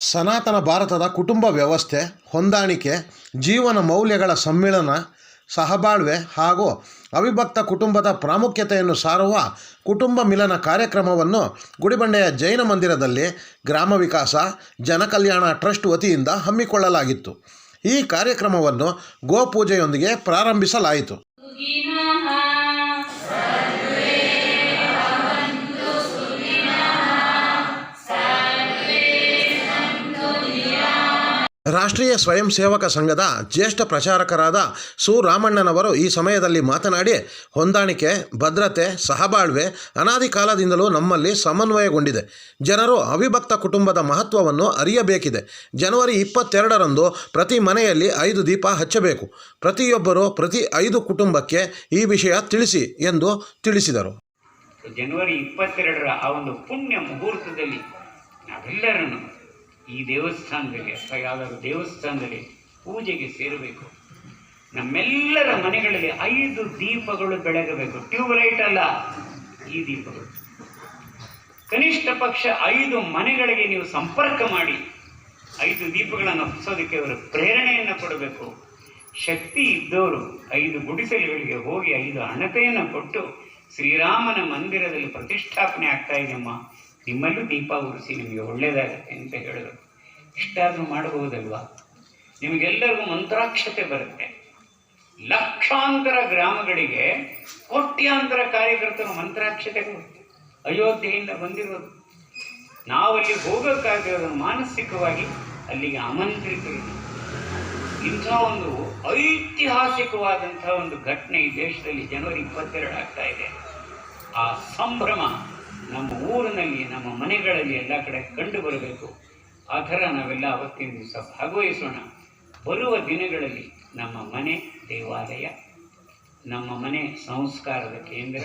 ಸನಾತನ ಭಾರತದ ಕುಟುಂಬ ವ್ಯವಸ್ಥೆ, ಹೊಂದಾಣಿಕೆ, ಜೀವನ ಮೌಲ್ಯಗಳ ಸಮ್ಮಿಳನ, ಸಹಬಾಳ್ವೆ ಹಾಗೂ ಅವಿಭಕ್ತ ಕುಟುಂಬದ ಪ್ರಾಮುಖ್ಯತೆಯನ್ನು ಸಾರುವ ಕುಟುಂಬ ಮಿಲನ ಕಾರ್ಯಕ್ರಮವನ್ನು ಗುಡಿಬಂಡೆಯ ಜೈನ ಮಂದಿರದಲ್ಲಿ ಗ್ರಾಮ ವಿಕಾಸ, ಜನಕಲ್ಯಾಣ ಟ್ರಸ್ಟ್ ವತಿಯಿಂದ ಹಮ್ಮಿಕೊಳ್ಳಲಾಗಿತ್ತು. ಈ ಕಾರ್ಯಕ್ರಮವನ್ನು ಗೋಪೂಜೆಯೊಂದಿಗೆ ಪ್ರಾರಂಭಿಸಲಾಯಿತು. ರಾಷ್ಟ್ರೀಯ ಸ್ವಯಂ ಸೇವಕ ಸಂಘದ ಜ್ಯೇಷ್ಠ ಪ್ರಚಾರಕರಾದ ಸು. ರಾಮಣ್ಣನವರು ಈ ಸಮಯದಲ್ಲಿ ಮಾತನಾಡಿ, ಹೊಂದಾಣಿಕೆ, ಭದ್ರತೆ, ಸಹಬಾಳ್ವೆ ಅನಾದಿ ಕಾಲದಿಂದಲೂ ನಮ್ಮಲ್ಲಿ ಸಮನ್ವಯಗೊಂಡಿದೆ. ಜನರು ಅವಿಭಕ್ತ ಕುಟುಂಬದ ಮಹತ್ವವನ್ನು ಅರಿಯಬೇಕಿದೆ. ಜನವರಿ ಇಪ್ಪತ್ತೆರಡರಂದು ಪ್ರತಿ ಮನೆಯಲ್ಲಿ ಐದು ದೀಪ ಹಚ್ಚಬೇಕು. ಪ್ರತಿಯೊಬ್ಬರು ಪ್ರತಿ ಐದು ಕುಟುಂಬಕ್ಕೆ ಈ ವಿಷಯ ತಿಳಿಸಿ ಎಂದು ತಿಳಿಸಿದರು. ಜನವರಿ ಇಪ್ಪತ್ತೆರಡರ ಆ ಒಂದು ಪುಣ್ಯ ಮುಹೂರ್ತದಲ್ಲಿ ನಾವೆಲ್ಲರನ್ನು ಈ ದೇವಸ್ಥಾನದಲ್ಲಿ ಅಥವಾ ಯಾವುದಾದ್ರು ದೇವಸ್ಥಾನದಲ್ಲಿ ಪೂಜೆಗೆ ಸೇರಬೇಕು. ನಮ್ಮೆಲ್ಲರ ಮನೆಗಳಲ್ಲಿ ಐದು ದೀಪಗಳು ಬೆಳಗಬೇಕು. ಟ್ಯೂಬ್ ಲೈಟ್ ಅಲ್ಲ, ಈ ದೀಪಗಳು. ಕನಿಷ್ಠ ಪಕ್ಷ ಐದು ಮನೆಗಳಿಗೆ ನೀವು ಸಂಪರ್ಕ ಮಾಡಿ, ಐದು ದೀಪಗಳನ್ನು ಹಚ್ಚೋದಕ್ಕೆ ಅವರು ಪ್ರೇರಣೆಯನ್ನು ಕೊಡಬೇಕು. ಶಕ್ತಿ ಇದ್ದವರು ಐದು ಗುಡಿಸಲುಗಳಿಗೆ ಹೋಗಿ ಐದು ಹಣತೆಯನ್ನು ಕೊಟ್ಟು ಶ್ರೀರಾಮನ ಮಂದಿರದಲ್ಲಿ ಪ್ರತಿಷ್ಠಾಪನೆ ಆಗ್ತಾ ಇದೆಯಮ್ಮ. ನಿಮ್ಮಲ್ಲೂ ದೀಪ ಉರಿಸಿ ನಿಮಗೆ ಒಳ್ಳೆಯದಾಗತ್ತೆ ಅಂತ ಹೇಳಿದ್ರು. ಇಷ್ಟಾದರೂ ಮಾಡಬಹುದಲ್ವಾ? ನಿಮಗೆಲ್ಲರಿಗೂ ಮಂತ್ರಾಕ್ಷತೆ ಬರುತ್ತೆ. ಲಕ್ಷಾಂತರ ಗ್ರಾಮಗಳಿಗೆ ಕೋಟ್ಯಾಂತರ ಕಾರ್ಯಕರ್ತರು ಮಂತ್ರಾಕ್ಷತೆಗಳು ಅಯೋಧ್ಯೆಯಿಂದ ಬಂದಿರೋದು. ನಾವಲ್ಲಿ ಹೋಗೋಕ್ಕಾಗಿರೋದು ಮಾನಸಿಕವಾಗಿ ಅಲ್ಲಿಗೆ ಆಮಂತ್ರಿತರು. ಇಂಥ ಒಂದು ಐತಿಹಾಸಿಕವಾದಂಥ ಒಂದು ಘಟನೆ ಈ ದೇಶದಲ್ಲಿ ಜನವರಿ ಇಪ್ಪತ್ತೆರಡು ಆಗ್ತಾ ಇದೆ. ಆ ಸಂಭ್ರಮ ನಮ್ಮ ಊರಿನಲ್ಲಿ, ನಮ್ಮ ಮನೆಗಳಲ್ಲಿ ಎಲ್ಲ ಕಡೆ ಕಂಡು ಬರಬೇಕು. ಆ ಥರ ನಾವೆಲ್ಲ ಅವತ್ತಿನ ದಿವಸ ಭಾಗವಹಿಸೋಣ. ಬರುವ ದಿನಗಳಲ್ಲಿ ನಮ್ಮ ಮನೆ ದೇವಾಲಯ, ನಮ್ಮ ಮನೆ ಸಂಸ್ಕಾರದ ಕೇಂದ್ರ,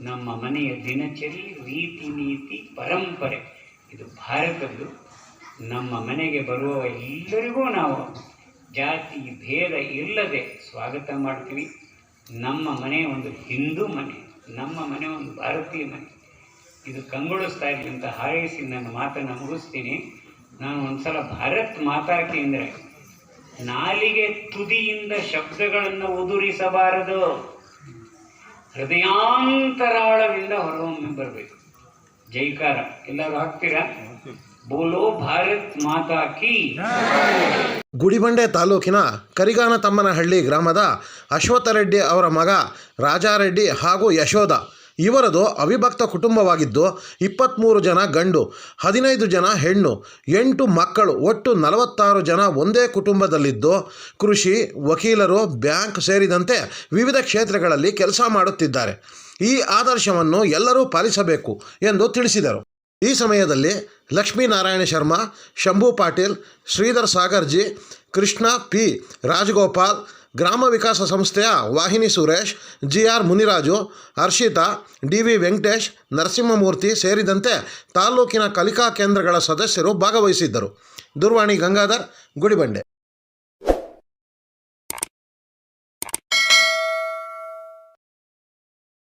ನಮ್ಮ ಮನೆಯ ದಿನಚರಿ, ರೀತಿ ನೀತಿ, ಪರಂಪರೆ. ಇದು ಭಾರತದ್ದು. ನಮ್ಮ ಮನೆಗೆ ಬರುವ ಎಲ್ಲರಿಗೂ ನಾವು ಜಾತಿ ಭೇದ ಇಲ್ಲದೆ ಸ್ವಾಗತ ಮಾಡ್ತೀವಿ. ನಮ್ಮ ಮನೆ ಒಂದು ಹಿಂದೂ ಮನೆ, ನಮ್ಮ ಮನೆ ಒಂದು ಭಾರತೀಯ ಮನೆ. ಇದು ಕಂಗೊಳಿಸ್ತಾ ಇರಲಿ ಅಂತ ಹಾರೈಸಿ ನನ್ನ ಮಾತನ್ನು ಮುಗಿಸ್ತೀನಿ. ನಾನು ಒಂದ್ಸಲ ಭಾರತ್ ಮಾತಾಕಿ ಅಂದರೆ, ನಾಲಿಗೆ ತುದಿಯಿಂದ ಶಬ್ದಗಳನ್ನು ಉದುರಿಸಬಾರದು. ಹೃದಯಾಂತರಾಳದಿಂದ ಹೊರಹೊಮ್ಮೆ ಬರಬೇಕು. ಜೈಕಾರ, ಎಲ್ಲರೂ ಹಾಕ್ತೀರಾ? ಬೋಲೋ ಭಾರತ್ ಮಾತಾ ಕಿ. ಗುಡಿಬಂಡೆ ತಾಲೂಕಿನ ಕರಿಗಾನ ತಮ್ಮನಹಳ್ಳಿ ಗ್ರಾಮದ ಅಶ್ವಥರೆಡ್ಡಿ ಅವರ ಮಗ ರಾಜಾರೆಡ್ಡಿ ಹಾಗೂ ಯಶೋಧ ಇವರದು ಅವಿಭಕ್ತ ಕುಟುಂಬವಾಗಿದ್ದು ಇಪ್ಪತ್ತ್ಮೂರು ಜನ ಗಂಡು, ಹದಿನೈದು ಜನ ಹೆಣ್ಣು, ಎಂಟು ಮಕ್ಕಳು, ಒಟ್ಟು ನಲವತ್ತಾರು ಜನ ಒಂದೇ ಕುಟುಂಬದಲ್ಲಿದ್ದು ಕೃಷಿ, ವಕೀಲರು, ಬ್ಯಾಂಕ್ ಸೇರಿದಂತೆ ವಿವಿಧ ಕ್ಷೇತ್ರಗಳಲ್ಲಿ ಕೆಲಸ ಮಾಡುತ್ತಿದ್ದಾರೆ. ಈ ಆದರ್ಶವನ್ನು ಎಲ್ಲರೂ ಪಾಲಿಸಬೇಕು ಎಂದು ತಿಳಿಸಿದರು. ಈ ಸಮಯದಲ್ಲಿ ಲಕ್ಷ್ಮೀನಾರಾಯಣ ಶರ್ಮಾ, ಶಂಭು ಪಾಟೀಲ್, ಶ್ರೀಧರ್ ಸಾಗರ್ಜಿ, ಕೃಷ್ಣ ಪಿ, ರಾಜಗೋಪಾಲ್ ಗ್ರಾಮ ವಿಕಾಸ ಸಂಸ್ಥೆಯ Vahini Suresh G R Muniraju, Harshita D V Venkatesh, Narasimhamurthy ಸೇರಿದಂತೆ ತಾಲೂಕಿನ ಕಲಿಕಾ ಕೇಂದ್ರಗಳ ಸದಸ್ಯರು ಭಾಗವಹಿಸಿದ್ದರು. ದೂರವಾಣಿ ಗಂಗಾಧರ್, ಗುಡಿಬಂಡೆ.